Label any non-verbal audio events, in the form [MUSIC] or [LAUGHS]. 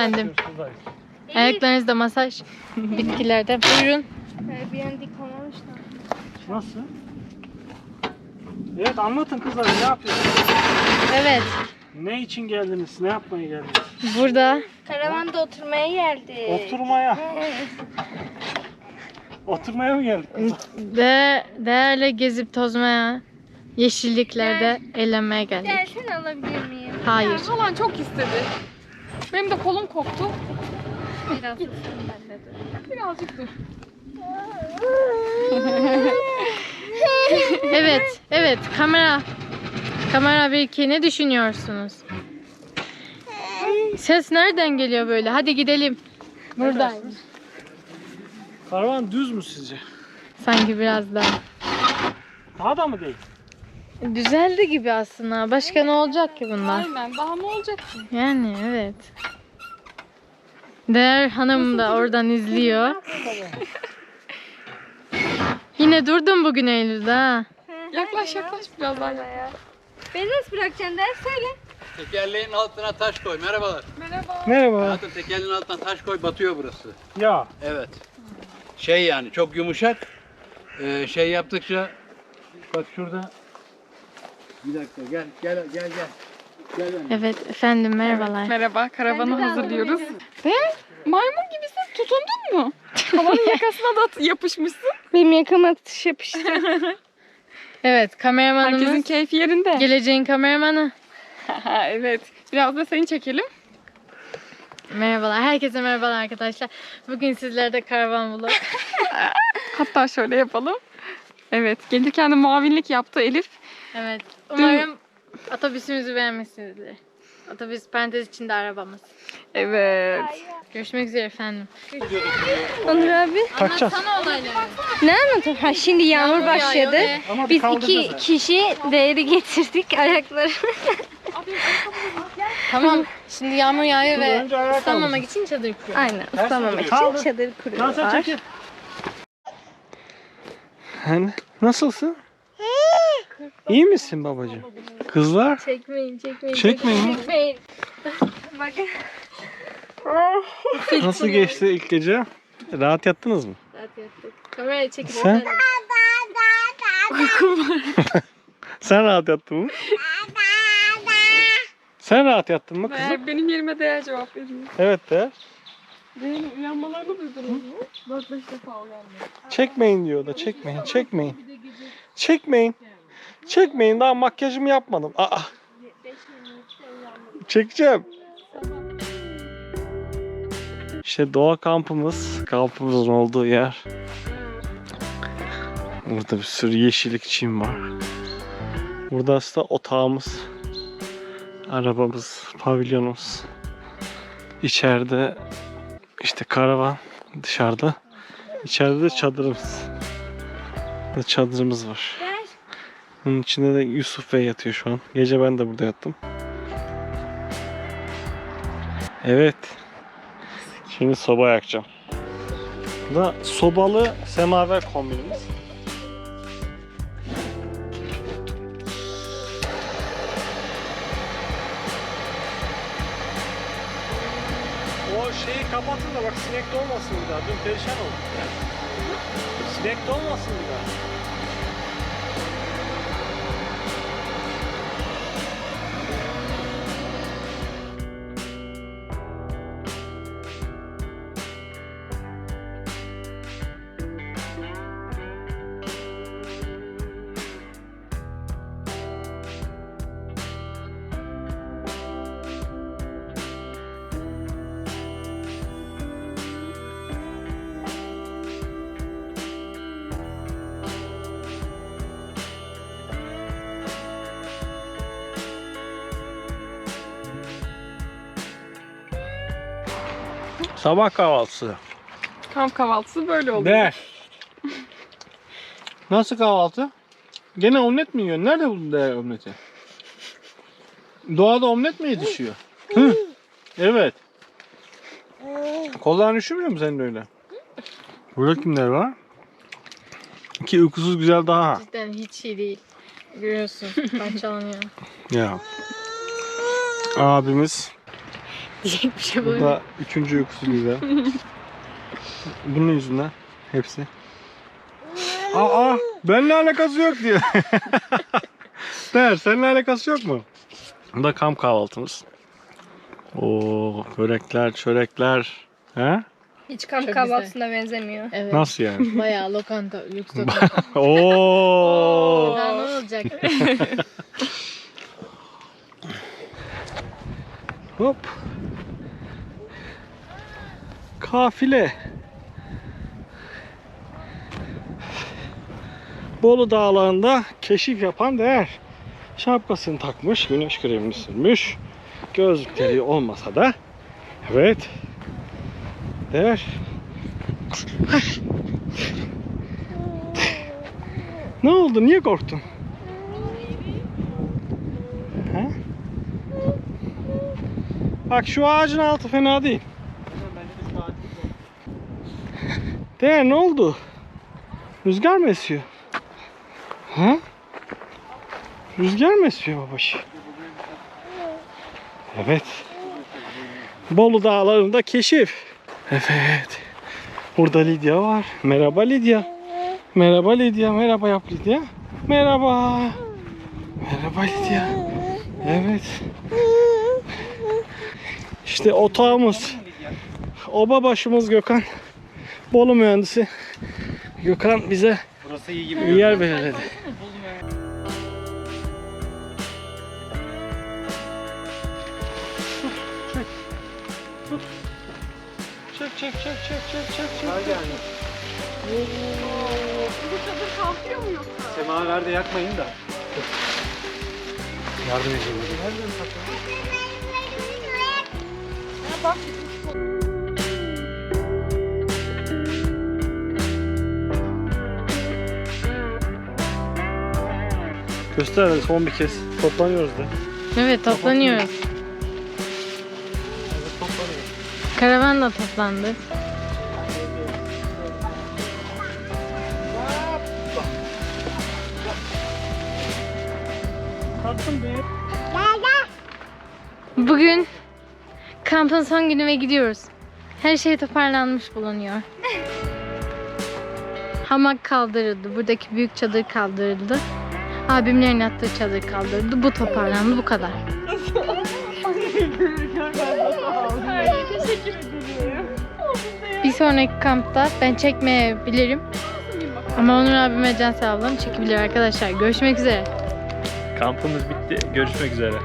efendim. Ayaklarınızda masaj. [LAUGHS] Bitkilerde. Buyurun. Bir yan dik olmamış da. Nasıl? Evet anlatın kızlar ne yapıyorsunuz? Evet. Ne için geldiniz? Ne yapmaya geldiniz? Burada Karavanda oturmaya geldik. Oturmaya. Oturmaya mı geldik? kızlar? de değerli gezip tozmaya, yeşilliklerde eğlenmeye geldik. Dersen alabilir miyim? Hayır. Halan çok istedi. Benim de kolum koptu. Biraz dur. Birazcık dur. [LAUGHS] Evet, evet. Kamera. Kamera bir iki ne düşünüyorsunuz? Ses nereden geliyor böyle? Hadi gidelim. Buradaymış. Karavan düz mü sizce? Sanki biraz daha. Daha da mı değil? Düzeldi gibi aslında. Başka ne olacak ki bunlar? Aynen. Daha ne olacak ki? Yani evet. Değer hanım da oradan izliyor. [LAUGHS] Yine durdum bugün Eylül'de ha. Yaklaş yaklaş biraz daha. Ya. Beni nasıl bırakacaksın der söyle. Tekerleğin altına taş koy. Merhabalar. Merhaba. Merhaba. Hayatım tekerleğin altına taş koy batıyor burası. Ya Evet. Şey yani çok yumuşak. Ee, şey yaptıkça bak şurada bir dakika gel gel gel gel. Gel. Evet efendim merhabalar. Merhaba. Karavanı de hazırlıyoruz. Ve maymun gibisin. Tutundun mu? [LAUGHS] Halanın yakasına da at- yapışmışsın. Benim yakama atış yapıştı. [LAUGHS] Evet kameramanımız. Herkesin keyfi yerinde. Geleceğin kameramanı. [LAUGHS] evet. Biraz da seni çekelim. Merhabalar. Herkese merhabalar arkadaşlar. Bugün sizlerde karavan vlog. Hatta şöyle yapalım. Evet. Gelirken de muavinlik yaptı Elif. Evet. Umarım otobüsümüzü beğenmişsinizdir. Otobüs parantez içinde arabamız. Evet. Görüşmek üzere efendim. Onur abi. Takacağız. Anlatsana olayları. Ne anlatayım? Ha şimdi yağmur Yağmur başladı. yağıyor Biz iki kişi değeri getirdik ayakları. [LAUGHS] Tamam. Şimdi yağmur yağıyor Dur, ve önce ayağa ıslanmamak için çadır kuruyor. Aynen ıslanmamak için Kaldır. çadır Lan sen kuruyorlar. çekil. Hani nasılsın? İyi misin babacığım? Kızlar Çekmeyin, çekmeyin. çekmeyin. Çekmeyin. Bakın. Nasıl geçti ilk gece? Rahat yattınız mı? Rahat yattık. Kameraya çekil. Sen? efendim. [LAUGHS] Sen rahat yattın mı? Sen rahat yattın mı kızım? Meğer benim yerime değer cevap veriyor. Evet de. Benim uyanmalarını duydunuz mu? 4-5 defa uyandı. Çekmeyin diyor da çekmeyin, çekmeyin. Çekmeyin. Çekmeyin daha makyajımı yapmadım. Aa. Çekeceğim. İşte doğa kampımız, kampımızın olduğu yer. Burada bir sürü yeşillik çim var. Burada aslında otağımız, arabamız, pavilyonumuz. İçeride işte karavan, dışarıda. İçeride de çadırımız. Burada çadırımız var. Bunun içinde de Yusuf Bey yatıyor şu an. Gece ben de burada yattım. Evet. Şimdi soba yakacağım. Bu da sobalı semaver kombinimiz. O şeyi kapatın da bak sinek de olmasın bir daha. Dün perişan olduk. Sinek de olmasın bir daha. Sabah kahvaltısı. Kamp kahvaltısı böyle oluyor. Ne? Nasıl kahvaltı? Gene omlet mi yiyorsun? Nerede buldun değer omleti? Doğada omlet mi yetişiyor? Hı. Evet. Kolların üşümüyor mu senin öyle? Burada kimler var? İki uykusuz güzel daha. Cidden hiç iyi değil. Görüyorsun parçalanıyor. Ya. Abimiz Diyecek bir şey Bu var. da üçüncü uykusu güzel. [LAUGHS] Bunun yüzünden hepsi. Aa benimle alakası yok diyor. [LAUGHS] Der seninle alakası yok mu? Bu da kamp kahvaltımız. Oo börekler, çörekler. He? Hiç kamp Çok kahvaltısına benzemiyor. Evet. Nasıl yani? [LAUGHS] Bayağı lokanta, lüks lokanta. Oo. Daha ne olacak? Hop. Kafile. Bolu dağlarında keşif yapan değer. Şapkasını takmış, güneş kremini sürmüş. Gözlükleri olmasa da. Evet. Değer. [LAUGHS] ne oldu? Niye korktun? Bak şu ağacın altı fena değil. Değer ne oldu? Rüzgar mı esiyor? Ha? Rüzgar mı esiyor babaş? Evet. Bolu dağlarında keşif. Evet. Burada Lidya var. Merhaba Lidya. Merhaba Lidya. Merhaba yap Lidya. Merhaba. Merhaba Lidya. Evet. İşte otağımız. Oba başımız Gökhan. Bolu mühendisi. Gökhan bize Burası iyi gibi. yer belirledi. Çek çek çek çek çek çek çek. Bu çadır kalkıyor mu yoksa? Semaver de yakmayın da. Yardım edeyim. Ha, bak Göster hadi son bir kez. Toplanıyoruz da. Evet toplanıyoruz. Karavan da toplandı. Kalktım be. Bugün kampın son günü ve gidiyoruz. Her şey toparlanmış bulunuyor. [LAUGHS] Hamak kaldırıldı. Buradaki büyük çadır kaldırıldı. Abimlerin attığı çadır kaldırıldı. Bu toparlandı. Bu kadar. [LAUGHS] Bir sonraki kampta ben çekmeyebilirim. Ama Onur abime Can ablam çekebilir arkadaşlar. Görüşmek üzere. Kampımız bitti. Görüşmek üzere.